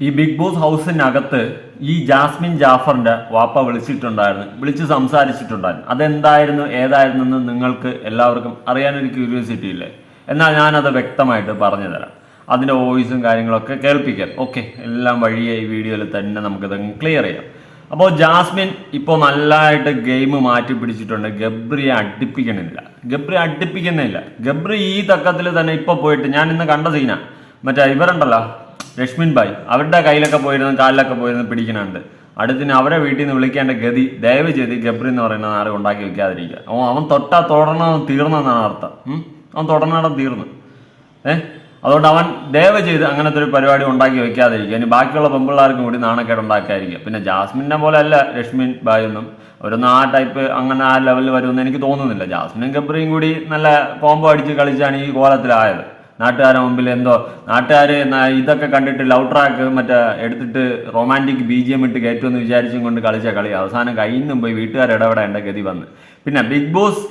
ഈ big boss ഹൗസിനകത്ത് ഈ Jasmine ജാഫറിന്റെ വാപ്പ വിളിച്ചിട്ടുണ്ടായിരുന്നു. വിളിച്ച് സംസാരിച്ചിട്ടുണ്ടായിരുന്നു. അതെന്തായിരുന്നു ഏതായിരുന്നു എന്ന് നിങ്ങൾക്ക് എല്ലാവർക്കും അറിയാനൊരു ക്യൂരിയോസിറ്റി ഇല്ലേ? എന്നാൽ ഞാനത് വ്യക്തമായിട്ട് പറഞ്ഞു തരാം. അതിന്റെ വോയിസും കാര്യങ്ങളൊക്കെ കേൾപ്പിക്കാം. ഓക്കെ എല്ലാം വഴിയെ ഈ വീഡിയോയിൽ തന്നെ നമുക്കിത് ക്ലിയർ ചെയ്യാം. അപ്പോൾ ജാസ്മിൻ ഇപ്പോൾ നല്ലതായിട്ട് ഗെയിം മാറ്റി പിടിച്ചിട്ടുണ്ട്. ഗബ്രിയെ അടുപ്പിക്കണില്ല ഗബ്രി അടുപ്പിക്കുന്നില്ല. ഗബ്രി ഈ തക്കത്തിൽ തന്നെ ഇപ്പോൾ പോയിട്ട് ഞാൻ ഇന്ന് കണ്ട സീന മറ്റേ ഇവരുണ്ടല്ലോ രശ്മിൻ ഭായ് അവരുടെ കയ്യിലൊക്കെ പോയിരുന്ന് കാലിലൊക്കെ പോയിരുന്ന് പിടിക്കുന്നുണ്ട്. അടുത്തിന് അവരെ വീട്ടിൽ നിന്ന് വിളിക്കേണ്ട ഗതി ദയവ് ചെയ്ത് ഗബ്രി എന്ന് പറയുന്ന ആരും ഉണ്ടാക്കി വെക്കാതിരിക്കുക. അവൻ അവൻ തൊട്ടാ തുടർന്ന് തീർന്നെന്നാണ് അർത്ഥം. അവൻ തുടർന്നാടം തീർന്നു. ഏഹ് അതുകൊണ്ട് അവൻ ദയവ് ചെയ്ത് അങ്ങനത്തെ ഒരു പരിപാടി ഉണ്ടാക്കി വെക്കാതിരിക്കുക. ഇനി ബാക്കിയുള്ള പെമ്പിള്ളാർക്കും കൂടി നാണക്കേട് ഉണ്ടാക്കാതിരിക്കുക. പിന്നെ ജാസ്മിനെ പോലെ അല്ല രശ്മിൻ ബായ് ഒന്നും അവരൊന്നും ആ ടൈപ്പ് അങ്ങനെ ആ ലെവലിൽ വരുമെന്ന് എനിക്ക് തോന്നുന്നില്ല. ജാസ്മിനും ഗബ്രിയും കൂടി നല്ല കോംബോ അടിച്ച് കളിച്ചാണ് ഈ കോലത്തിലായത്. നാട്ടുകാരുടെ മുമ്പിൽ എന്തോ നാട്ടുകാർ ഇതൊക്കെ കണ്ടിട്ട് ലൗ ട്രാക്ക് മറ്റേ എടുത്തിട്ട് റൊമാന്റിക് ബി ജി എം ഇട്ട് കയറ്റുമെന്ന് വിചാരിച്ചും കൊണ്ട് കളിച്ച കളി. അവസാനം കയ്യിൽ നിന്നും പോയി വീട്ടുകാർ ഇടപെടേണ്ട ഗതി വന്ന്. പിന്നെ ബിഗ് ബോസ്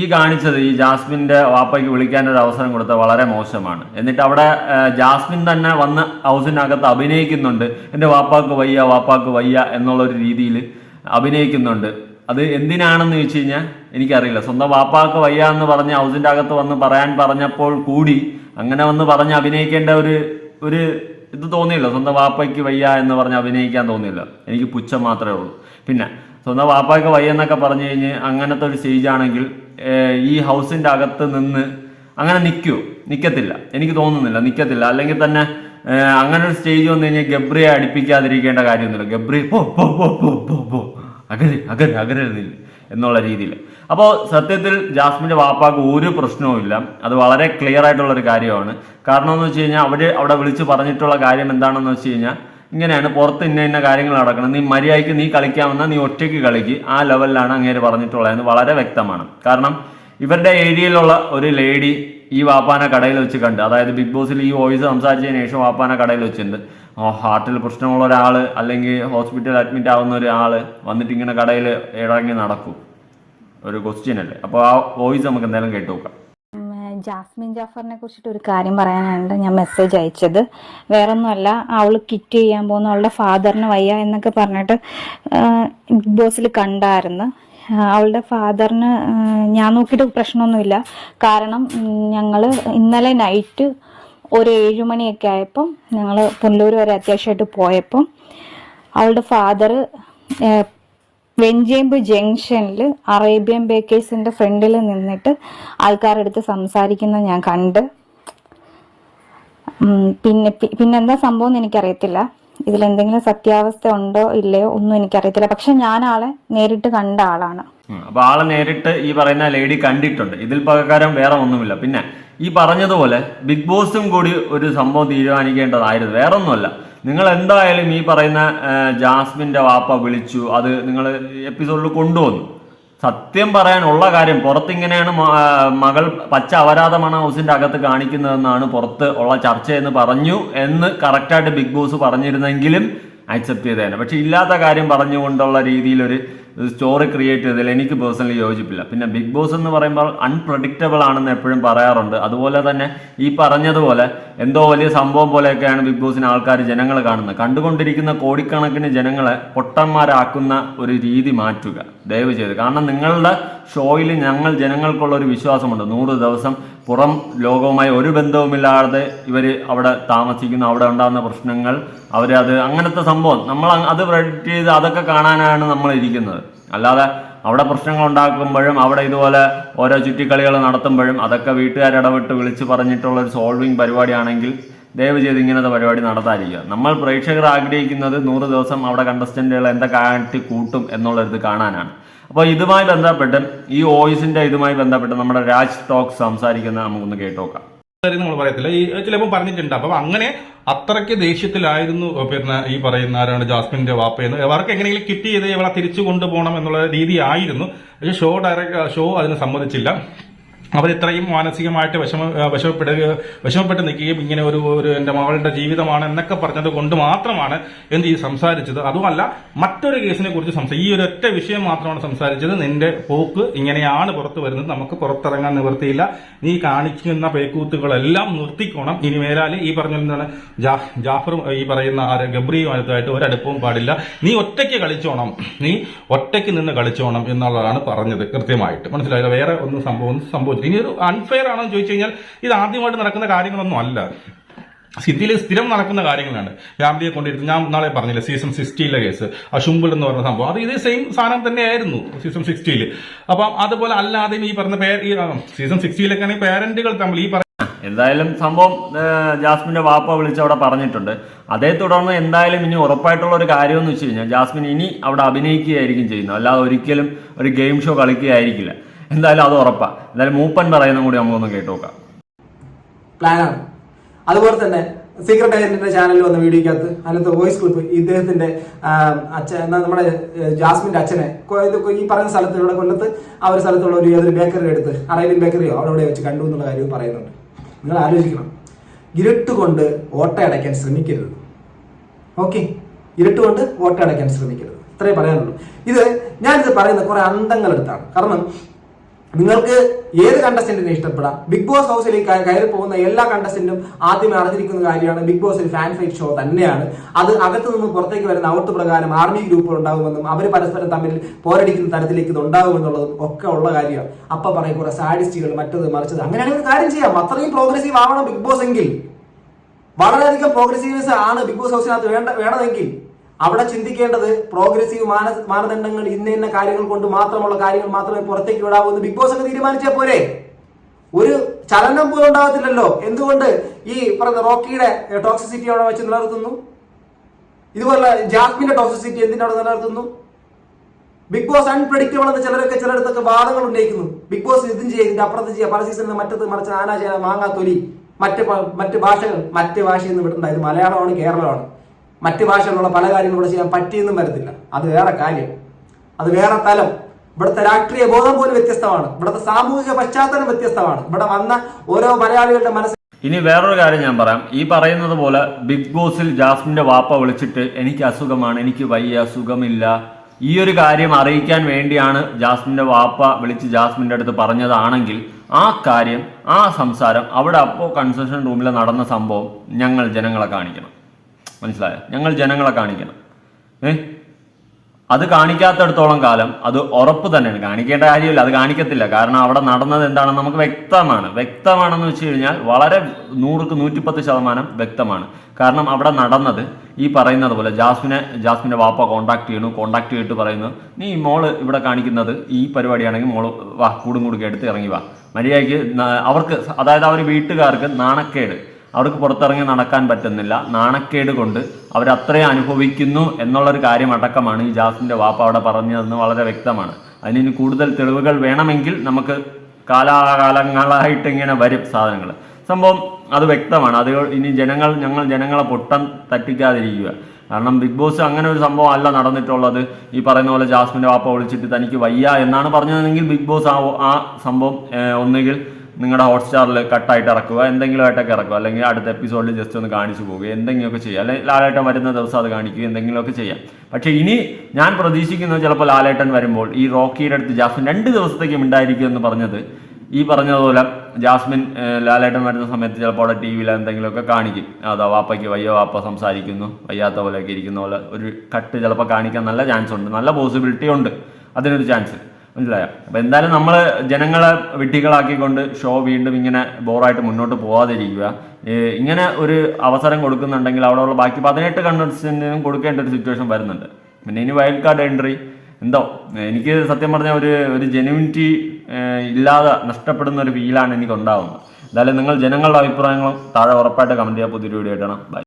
ഈ കാണിച്ചത് ഈ ജാസ്മിന്റെ വാപ്പയ്ക്ക് വിളിക്കാൻ ഒരു അവസരം കൊടുത്ത വളരെ മോശമാണ്. എന്നിട്ട് അവിടെ ജാസ്മിൻ തന്നെ വന്ന് ഹൗസിനകത്ത് അഭിനയിക്കുന്നുണ്ട്. എന്റെ വാപ്പാക്ക് വയ്യ വാപ്പാക്ക് വയ്യ എന്നുള്ളൊരു രീതിയിൽ അഭിനയിക്കുന്നുണ്ട്. അത് എന്തിനാണെന്ന് ചോദിച്ചു കഴിഞ്ഞാൽ എനിക്കറിയില്ല. സ്വന്തം വാപ്പാക്ക് വയ്യ എന്ന് പറഞ്ഞ് ഹൗസിന്റെ അകത്ത് വന്ന് പറയാൻ പറഞ്ഞപ്പോൾ കൂടി അങ്ങനെ വന്ന് പറഞ്ഞ് അഭിനയിക്കേണ്ട ഒരു ഒരു ഇത് തോന്നിയില്ല. സ്വന്തം വാപ്പയ്ക്ക് വയ്യ എന്ന് പറഞ്ഞ് അഭിനയിക്കാൻ തോന്നിയില്ല. എനിക്ക് പുച്ഛം മാത്രമേ ഉള്ളൂ. പിന്നെ സ്വന്തം വാപ്പായ്ക്ക് വയ്യ എന്നൊക്കെ പറഞ്ഞു കഴിഞ്ഞ് അങ്ങനത്തെ ഒരു സ്റ്റേജാണെങ്കിൽ ഈ ഹൗസിന്റെ അകത്ത് നിന്ന് അങ്ങനെ നിൽക്കുമോ നിൽക്കത്തില്ല എനിക്ക് തോന്നുന്നില്ല. നിൽക്കത്തില്ല അല്ലെങ്കിൽ തന്നെ അങ്ങനെ ഒരു സ്റ്റേജ് വന്നു കഴിഞ്ഞാൽ ഗബ്രിയെ അടുപ്പിക്കാതിരിക്കേണ്ട കാര്യമൊന്നുമില്ല. ഗബ്രി പോ പോ പോ പോ പോ. അകരെ അകരെ അകരരുതില്ല എന്നുള്ള രീതിയിൽ. അപ്പോൾ സത്യത്തിൽ ജാസ്മിന്റെ വാപ്പാക്ക് ഒരു പ്രശ്നവുമില്ല അത് വളരെ ക്ലിയർ ആയിട്ടുള്ള ഒരു കാര്യമാണ്. കാരണം എന്ന് വെച്ച് കഴിഞ്ഞാൽ അവർ അവിടെ വിളിച്ച് പറഞ്ഞിട്ടുള്ള കാര്യം എന്താണെന്ന് വെച്ച് കഴിഞ്ഞാൽ ഇങ്ങനെയാണ് പുറത്ത് ഇന്ന ഇന്ന കാര്യങ്ങൾ നടക്കണം നീ മര്യാദയ്ക്ക് നീ കളിക്കാമെന്നാൽ നീ ഒറ്റയ്ക്ക് കളിക്ക് ആ ലെവലിലാണ് അങ്ങേര് പറഞ്ഞിട്ടുള്ളതെന്ന് വളരെ വ്യക്തമാണ്. കാരണം ഇവരുടെ ഏരിയയിലുള്ള ഒരു ലേഡി ഈ വാപ്പാന കടയിൽ വെച്ച് കണ്ട് അതായത് ബിഗ് ബോസിൽ ഈ വോയിസ് സംസാരിച്ചതിന് ശേഷം വാപ്പാന കടയിൽ വെച്ചിട്ടുണ്ട്. ഹാർട്ടിൽ പ്രശ്നമുള്ള ഒരാൾ അല്ലെങ്കിൽ ഹോസ്പിറ്റലിൽ അഡ്മിറ്റ് ആവുന്ന ഒരാൾ വന്നിട്ട് ഇങ്ങനെ കടയിൽ ഇറങ്ങി നടക്കും. ഒരു ക്വസ്റ്റ്യൻ അല്ലേ? അപ്പോൾ ആ വോയിസ് നമുക്ക് എന്തായാലും കേട്ടു നോക്കാം. ജാസ്മിൻ ജാഫറിനെ കുറിച്ചിട്ട് ഒരു കാര്യം പറയാനാണ് ഞാൻ മെസ്സേജ് അയച്ചത്. വേറൊന്നുമല്ല അവൾ കിറ്റ് ചെയ്യാൻ പോകുന്ന. അവളുടെ ഫാദറിന് വയ്യ എന്നൊക്കെ പറഞ്ഞിട്ട് ബിഗ് ബോസിൽ കണ്ടായിരുന്നു. അവളുടെ ഫാദറിന് ഞാൻ നോക്കിയിട്ട് പ്രശ്നമൊന്നുമില്ല. കാരണം ഞങ്ങൾ ഇന്നലെ നൈറ്റ് ഒരു ഏഴുമണിയൊക്കെ ആയപ്പം ഞങ്ങൾ പുനലൂർ വരെ അത്യാവശ്യമായിട്ട് പോയപ്പം അവളുടെ ഫാദർ വെഞ്ചേമ്പ് ജംഗ്ഷനിൽ അറേബ്യൻ ബേക്കേഴ്സിന്റെ ഫ്രണ്ടിൽ നിന്നിട്ട് ആൾക്കാരെടുത്ത് സംസാരിക്കുന്നത് ഞാൻ കണ്ട്. പിന്നെ പിന്നെന്താ സംഭവം എന്ന് എനിക്കറിയത്തില്ല. ഇതിൽ എന്തെങ്കിലും സത്യാവസ്ഥ ഉണ്ടോ ഇല്ലയോ ഒന്നും എനിക്കറിയത്തില്ല. പക്ഷെ ഞാൻ ആളെ നേരിട്ട് കണ്ട ആളാണ്. അപ്പൊ ആളെ നേരിട്ട് ഈ പറയുന്ന ലേഡി കണ്ടിട്ടുണ്ട്. ഇതിൽ പകരം വേറെ ഒന്നുമില്ല. പിന്നെ ഈ പറഞ്ഞതുപോലെ ബിഗ് ബോസും കൂടി ഒരു സംഭവം തീരുമാനിക്കേണ്ടതായിരുന്നു. വേറെ ഒന്നുമല്ല നിങ്ങൾ എന്തായാലും ഈ പറയുന്ന ജാസ്മിന്റെ വാപ്പ വിളിച്ചു. അത് നിങ്ങൾ എപ്പിസോഡിൽ കൊണ്ടുവന്നു. സത്യം പറയാനുള്ള കാര്യം പുറത്തിങ്ങനെയാണ് മകൾ പച്ച അപരാധമാണ് ഹൗസിന്റെ അകത്ത് കാണിക്കുന്നതെന്നാണ് പുറത്ത് ഉള്ള ചർച്ച എന്ന് പറഞ്ഞു എന്ന് കറക്റ്റായിട്ട് ബിഗ് ബോസ് പറഞ്ഞിരുന്നെങ്കിലും അക്സെപ്റ്റ് ചെയ്തേനെ പക്ഷെ ഇല്ലാത്ത കാര്യം പറഞ്ഞുകൊണ്ടുള്ള രീതിയിലൊരു സ്റ്റോറി ക്രിയേറ്റ് ചെയ്തതിൽ എനിക്ക് പേഴ്സണലി യോജിപ്പില്ല. പിന്നെ ബിഗ് ബോസ് എന്ന് പറയുമ്പോൾ അൺപ്രഡിക്റ്റബിൾ ആണെന്ന് എപ്പോഴും പറയാറുണ്ട്. അതുപോലെ തന്നെ ഈ പറഞ്ഞതുപോലെ എന്തോ വലിയ സംഭവം പോലെയൊക്കെയാണ് ബിഗ് ബോസിന് ആൾക്കാർ ജനങ്ങൾ കാണുന്നത്. കണ്ടുകൊണ്ടിരിക്കുന്ന കോടിക്കണക്കിന് ജനങ്ങളെ പൊട്ടന്മാരാക്കുന്ന ഒരു രീതി മാറ്റുക. ദയവ് ചെയ്ത്. കാരണം നിങ്ങളുടെ ഷോയിൽ ഞങ്ങൾ ജനങ്ങൾക്കുള്ള ഒരു വിശ്വാസമുണ്ട്. നൂറ് ദിവസം പുറം ലോകവുമായി ഒരു ബന്ധവുമില്ലാതെ ഇവർ അവിടെ താമസിക്കുന്നു. അവിടെ ഉണ്ടാകുന്ന പ്രശ്നങ്ങൾ അവരത് അങ്ങനത്തെ സംഭവം. നമ്മൾ അത് പ്രൊഡക്റ്റ് ചെയ്ത് അതൊക്കെ കാണാനാണ് നമ്മൾ ഇരിക്കുന്നത്. അല്ലാതെ അവിടെ പ്രശ്നങ്ങൾ ഉണ്ടാക്കുമ്പോഴും അവിടെ ഇതുപോലെ ഓരോ ചുറ്റിക്കളികൾ നടത്തുമ്പോഴും അതൊക്കെ വീട്ടുകാരിടപെട്ട് വിളിച്ച് പറഞ്ഞിട്ടുള്ള ഒരു സോൾവിങ് പരിപാടിയാണെങ്കിൽ ദയവ് ചെയ്ത് ഇങ്ങനത്തെ പരിപാടി നടത്താതിരിക്കുക. നമ്മൾ പ്രേക്ഷകർ ആഗ്രഹിക്കുന്നത് നൂറ് ദിവസം അവിടെ കണ്ടസ്റ്റന്റുകൾ എന്താ കാട്ടി കൂട്ടും എന്നുള്ളത് കാണാനാണ്. അപ്പോൾ ഇതുമായി ബന്ധപ്പെട്ട് ഈ ഓയിസിന്റെ ഇതുമായി ബന്ധപ്പെട്ട് നമ്മുടെ രാജ് ടോക്ക് സംസാരിക്കുന്ന നമുക്കൊന്ന് കേട്ടോക്കാം. നമ്മൾ പറയത്തില്ല. ഈ ചിലപ്പോൾ പറഞ്ഞിട്ടുണ്ട്. അപ്പം അങ്ങനെ അത്രയ്ക്ക് ദേഷ്യത്തിലായിരുന്നു പിന്നെ ഈ പറയുന്ന ആരാണ് ജാസ്മിന്റെ വാപ്പയെന്ന്. അവർക്ക് എങ്ങനെയെങ്കിലും കിറ്റ് ചെയ്ത് ഇവളെ തിരിച്ചു കൊണ്ടുപോകണം എന്നുള്ള രീതി ആയിരുന്നു. പക്ഷേ ഷോ ഡയറക്ട് ഷോ അതിന് സമ്മതിച്ചില്ല. അവർ ഇത്രയും മാനസികമായിട്ട് വിഷമ വിഷമപ്പെടുക വിഷമപ്പെട്ട് നിൽക്കുകയും ഇങ്ങനെ ഒരു ഒരു എന്റെ മകളുടെ ജീവിതമാണ് എന്നൊക്കെ പറഞ്ഞത് കൊണ്ട് മാത്രമാണ് എന്ത് ഈ സംസാരിച്ചത്. അതുമല്ല മറ്റൊരു കേസിനെ കുറിച്ച് സംസാരിച്ചു ഈ ഒരു ഒറ്റ വിഷയം മാത്രമാണ് സംസാരിച്ചത്. നിന്റെ പോക്ക് ഇങ്ങനെയാണ് പുറത്തു വരുന്നത്. നമുക്ക് പുറത്തിറങ്ങാൻ നിവൃത്തിയില്ല. നീ കാണിക്കുന്ന പേക്കൂത്തുകളെല്ലാം നിർത്തിക്കോണം. ഇനി മേലാൽ ഈ പറഞ്ഞ എന്താണ്? ജാഫർ ഈ പറയുന്ന ആര് ഗബ്രിയുമായിട്ട് ഒരടുപ്പവും പാടില്ല. നീ ഒറ്റയ്ക്ക് കളിച്ചോണം. നീ ഒറ്റയ്ക്ക് നിന്ന് കളിച്ചോണം എന്നുള്ളതാണ് പറഞ്ഞത് കൃത്യമായിട്ട്. മനസ്സിലായില്ല? വേറെ ഒന്നും സംഭവം സംഭവിച്ചില്ല ഇനി ഒരു അൺഫെയർ ആണെന്ന് ചോദിച്ചു കഴിഞ്ഞാൽ ഇത് ആദ്യമായിട്ട് നടക്കുന്ന കാര്യങ്ങളൊന്നും അല്ല. സിറ്റിയിൽ സ്ഥിരം നടക്കുന്ന കാര്യങ്ങളാണ്. ഫാമിലിയെ കൊണ്ടിരുത്തി ഞാൻ നാളെ പറഞ്ഞില്ല സീസൺ സിക്സ്റ്റിയിലെ കേസ് അശുംബിൾ എന്ന് പറഞ്ഞ സംഭവം. അത് ഇതേ സെയിം സാധനം തന്നെയായിരുന്നു സീസൺ സിക്സ്റ്റിയിൽ അപ്പം അതുപോലെ അല്ലാതെ ഈ പറഞ്ഞ പേ ഈ സീസൺ സിക്സ്റ്റിയിലൊക്കെ ആണെങ്കിൽ പേരന്റുകൾ തമ്മിൽ ഈ എന്തായാലും സംഭവം ജാസ്മിന്റെ വാപ്പ വിളിച്ച് അവിടെ പറഞ്ഞിട്ടുണ്ട്. അതേ തുടർന്ന് എന്തായാലും ഇനി ഉറപ്പായിട്ടുള്ള ഒരു കാര്യം എന്ന് വെച്ച് കഴിഞ്ഞാൽ ജാസ്മിൻ ഇനി അവിടെ അഭിനയിക്കുകയായിരിക്കും ചെയ്യുന്നത്. അല്ലാതെ ഒരിക്കലും ഒരു ഗെയിം ഷോ കളിക്കുകയായിരിക്കില്ല. എന്തായാലും അത് ഉറപ്പാ. എന്തായാലും മൂപ്പൻ പറയുന്ന കൂടി നമുക്കൊന്ന് കേട്ടു നോക്കാം. പ്ലാനാണ്. അതുപോലെ തന്നെ സീക്രട്ട് ഏജന്റിന്റെ ചാനലിൽ വന്ന വീഡിയോക്കകത്ത് അതിനകത്ത് വോയിസ് ക്ലിപ്പ് ഇദ്ദേഹത്തിന്റെ അച്ഛൻ നമ്മുടെ ജാസ്മിന്റെ അച്ഛനെ ഈ പറയുന്ന സ്ഥലത്ത് ഇവിടെ കൊല്ലത്ത് ആ ഒരു സ്ഥലത്തുള്ള ഒരു ഏതൊരു ബേക്കറി എടുത്ത് അറേബ്യൻ ബേക്കറിയോ അവിടെ ഇവിടെ വെച്ച് കണ്ടു എന്നുള്ള കാര്യവും പറയുന്നുണ്ട്. നിങ്ങൾ ആലോചിക്കണം. ഇരുട്ട് കൊണ്ട് ഓട്ട ഓട്ടയടയ്ക്കാൻ ശ്രമിക്കരുത്. ഓക്കെ ഇരുട്ട് കൊണ്ട് ഓട്ട ഓട്ടയടയ്ക്കാൻ ശ്രമിക്കരുത്. ഇത്രേ പറയാനുള്ളൂ. ഇത് ഞാനിത് പറയുന്ന കുറെ അന്തങ്ങളെടുത്താണ് കാരണം നിങ്ങൾക്ക് ഏത് കണ്ടസ്റ്റന്റിനെ ഇഷ്ടപ്പെടാം? ബിഗ് ബോസ് കയ- കയറി പോകുന്ന എല്ലാ കണ്ടസ്റ്റന്റും ആദ്യം അറിഞ്ഞിരിക്കുന്ന കാര്യമാണ് ബിഗ് ബോസ് ഒരു ഫാൻ ഫൈറ്റ് ഷോ തന്നെയാണ്. അത് അകത്ത് നിന്ന് പുറത്തേക്ക് വരുന്ന ഔട്ട് പ്രകാരം ആർമി ഗ്രൂപ്പുകൾ ഉണ്ടാകുമെന്നും അവർ പരസ്പരം തമ്മിൽ പോരടിക്കുന്ന തരത്തിലേക്ക് ഇത് ഉണ്ടാകുമെന്നുള്ളതും ഒക്കെ ഉള്ള കാര്യമാണ്. അപ്പൊ പറയും കുറെ സാഡിസ്റ്റുകൾ മറ്റത് മറിച്ചത്. അങ്ങനെയാണെങ്കിൽ കാര്യം ചെയ്യാം. അത്രയും പ്രോഗ്രസീവ് ആവണം ബിഗ് ബോസ് എങ്കിൽ. വളരെയധികം പ്രോഗ്രസീവ്നെസ് ആണ് ബിഗ് ബോസ് ഹൗസിനകത്ത് വേണ്ട വേണമെങ്കിൽ അവിടെ ചിന്തിക്കേണ്ടത് പ്രോഗ്രസീവ് മാന മാനദണ്ഡങ്ങൾ ഇന്ന ഇന്ന കാര്യങ്ങൾ കൊണ്ട് മാത്രമുള്ള കാര്യങ്ങൾ മാത്രമേ പുറത്തേക്ക് വിടാവൂ എന്ന് ബിഗ് ബോസ് ഒക്കെ തീരുമാനിച്ചാൽ പോരെ? ഒരു ചലനം പോലും ഉണ്ടാകത്തില്ലല്ലോ. എന്തുകൊണ്ട് ഈ പറഞ്ഞ റോക്കിയുടെ ടോക്സിസിറ്റി അവിടെ വെച്ച് നിലനിർത്തുന്നു? ഇതുപോലെ ജാസ്മിന്റെ ടോക്സിസിറ്റി എന്തിനവിടെ നിലനിർത്തുന്നു? ബിഗ് ബോസ് അൺപ്രഡിക്റ്റബിൾ എന്ന് ചിലരൊക്കെ ചിലയിടത്തൊക്കെ വാദങ്ങൾ ഉന്നയിക്കുന്നു. ബിഗ് ബോസ് ഇതും ചെയ്യുക ഇതിന്റെ അപ്പുറത്ത് ചെയ്യുക പല സീസണിൽ മറ്റത്ത് മറിച്ച് ആന ചെയ്യാൻ മാങ്ങാ തൊലി മറ്റ് മറ്റ് ഭാഷകൾ മറ്റ് ഭാഷയിൽ നിന്ന് വിടണ്ട. ഇത് മലയാളമാണ് കേരളമാണ്. മറ്റ് ഭാഷകളിലുള്ള പല കാര്യങ്ങളും ഇവിടെ ചെയ്യാൻ പറ്റിയെന്നും വരത്തില്ല. അത് വേറെ കാര്യം. അത് വേറെ തലം. ഇവിടുത്തെ രാഷ്ട്രീയ ബോധം പോലും വ്യത്യസ്തമാണ്. ഇവിടുത്തെ സാമൂഹിക പശ്ചാത്തലം വ്യത്യസ്തമാണ്. ഇവിടെ വന്ന ഓരോ മലയാളികളുടെ മനസ്സിൽ ഇനി വേറൊരു കാര്യം ഞാൻ പറയാം. ഈ പറയുന്നത് പോലെ ബിഗ് ബോസിൽ ജാസ്മിന്റെ വാപ്പ വിളിച്ചിട്ട് എനിക്ക് അസുഖമാണ് എനിക്ക് വയ്യ സുഖമില്ല ഈ ഒരു കാര്യം അറിയിക്കാൻ വേണ്ടിയാണ് ജാസ്മിന്റെ വാപ്പ വിളിച്ച് ജാസ്മിന്റെ അടുത്ത് പറഞ്ഞതാണെങ്കിൽ ആ കാര്യം ആ സംസാരം അവിടെ അപ്പോ കൺസെഷൻ റൂമിൽ നടന്ന സംഭവം ഞങ്ങൾ ജനങ്ങളെ കാണിക്കണം. മനസ്സിലായോ? ഞങ്ങൾ ജനങ്ങളെ കാണിക്കണം. ഏ? അത് കാണിക്കാത്തടത്തോളം കാലം അത് ഉറപ്പ് തന്നെയാണ്. കാണിക്കേണ്ട കാര്യമില്ല അത് കാണിക്കത്തില്ല. കാരണം അവിടെ നടന്നത് എന്താണെന്ന് നമുക്ക് വ്യക്തമാണ്. വ്യക്തമാണെന്ന് വെച്ച് കഴിഞ്ഞാൽ വളരെ നൂറുക്ക് നൂറ്റിപ്പത്ത് ശതമാനം വ്യക്തമാണ്. കാരണം അവിടെ നടന്നത് ഈ പറയുന്നത് പോലെ ജാസ്മിനെ ജാസ്മിന്റെ വാപ്പ കോണ്ടാക്ട് ചെയ്യണു കോണ്ടാക്ട് ചെയ്തിട്ട് പറയുന്നു നീ മോൾ ഇവിടെ കാണിക്കുന്നത് ഈ പരിപാടിയാണെങ്കിൽ മോൾ വാ കൂടും കൂടുക എടുത്ത് ഇറങ്ങി വാ. മര്യാദയ്ക്ക് അവർക്ക് അതായത് അവർ വീട്ടുകാർക്ക് നാണക്കേട്. അവർക്ക് പുറത്തിറങ്ങി നടക്കാൻ പറ്റുന്നില്ല. നാണക്കേട് കൊണ്ട് അവരത്രയും അനുഭവിക്കുന്നു എന്നുള്ളൊരു കാര്യം അടക്കമാണ് ഈ ജാസിന്റെ വാപ്പ അവിടെ പറഞ്ഞതെന്ന് വളരെ വ്യക്തമാണ്. അതിന് കൂടുതൽ തെളിവുകൾ വേണമെങ്കിൽ നമുക്ക് കാലാകാലങ്ങളായിട്ട് ഇങ്ങനെ വരും സാധനങ്ങൾ. സംഭവം അത് വ്യക്തമാണ്. അത് ഇനി ജനങ്ങൾ ഞങ്ങൾ ജനങ്ങളെ പൊട്ടൻ തട്ടിക്കാതിരിക്കുക. കാരണം ബിഗ് ബോസ് അങ്ങനെ ഒരു സംഭവം അല്ല നടന്നിട്ടുള്ളത്. ഈ പറയുന്ന പോലെ ജാസ്മിന്റെ വാപ്പ വിളിച്ചിട്ട് തനിക്ക് വയ്യ എന്നാണ് പറഞ്ഞതെങ്കിൽ ബിഗ് ബോസ് ആ ആ സംഭവം ഒന്നുകിൽ നിങ്ങളുടെ ഹോട്ട്സ്റ്റാറിൽ കട്ടായിട്ട് ഇറക്കുക എന്തെങ്കിലും ആയിട്ടൊക്കെ ഇറക്കുക. അല്ലെങ്കിൽ അടുത്ത എപ്പിസോഡിൽ ജസ്റ്റ് ഒന്ന് കാണിച്ചു പോകുക എന്തെങ്കിലുമൊക്കെ ചെയ്യുക അല്ലെങ്കിൽ ലാലേട്ടൻ വരുന്ന ദിവസം അത് കാണിക്കുക എന്തെങ്കിലുമൊക്കെ ചെയ്യാം. പക്ഷേ ഇനി ഞാൻ പ്രതീക്ഷിക്കുന്നത് ചിലപ്പോൾ ലാലേട്ടൻ വരുമ്പോൾ ഈ റോക്കിയുടെ അടുത്ത് ജാസ്മിൻ രണ്ട് ദിവസത്തേക്കും ഉണ്ടായിരിക്കും എന്ന് പറഞ്ഞത്. ഈ പറഞ്ഞതുപോലെ ജാസ്മിൻ ലാലേട്ടൻ വരുന്ന സമയത്ത് ചിലപ്പോൾ അവിടെ ടി വിയിൽ എന്തെങ്കിലുമൊക്കെ കാണിക്കും. അതാ വാപ്പയ്ക്ക് വയ്യ വാപ്പ സംസാരിക്കുന്നു വയ്യാത്ത പോലെയൊക്കെ ഇരിക്കുന്ന പോലെ ഒരു കട്ട് ചിലപ്പോൾ കാണിക്കാൻ നല്ല ചാൻസ് ഉണ്ട് നല്ല പോസിബിലിറ്റി ഉണ്ട്. അതിനൊരു ചാൻസ് മനസ്സിലായോ? അപ്പൊ എന്തായാലും നമ്മൾ ജനങ്ങളെ വിട്ടികളാക്കിക്കൊണ്ട് ഷോ വീണ്ടും ഇങ്ങനെ ബോറായിട്ട് മുന്നോട്ട് പോവാതിരിക്കുക. ഏ, ഇങ്ങനെ ഒരു അവസരം കൊടുക്കുന്നുണ്ടെങ്കിൽ അവിടെയുള്ള ബാക്കി പതിനെട്ട് കണ്ടസ്റ്റന്റിനും കൊടുക്കേണ്ട ഒരു സിറ്റുവേഷൻ വരുന്നുണ്ട്. പിന്നെ ഇനി വൈൽഡ് കാർഡ് എൻട്രി എന്തോ? എനിക്ക് സത്യം പറഞ്ഞ ഒരു ഒരു ജെനുവിനിറ്റി ഇല്ലാതെ നഷ്ടപ്പെടുന്ന ഒരു ഫീലാണ് എനിക്ക് ഉണ്ടാവുന്നത് എന്തായാലും നിങ്ങൾ ജനങ്ങളുടെ അഭിപ്രായങ്ങളും താഴെ ഉറപ്പായിട്ട് കമന്റ് ചെയ്യാൻ പുതിയൊരു വീഡിയോ ഇടണം ബൈ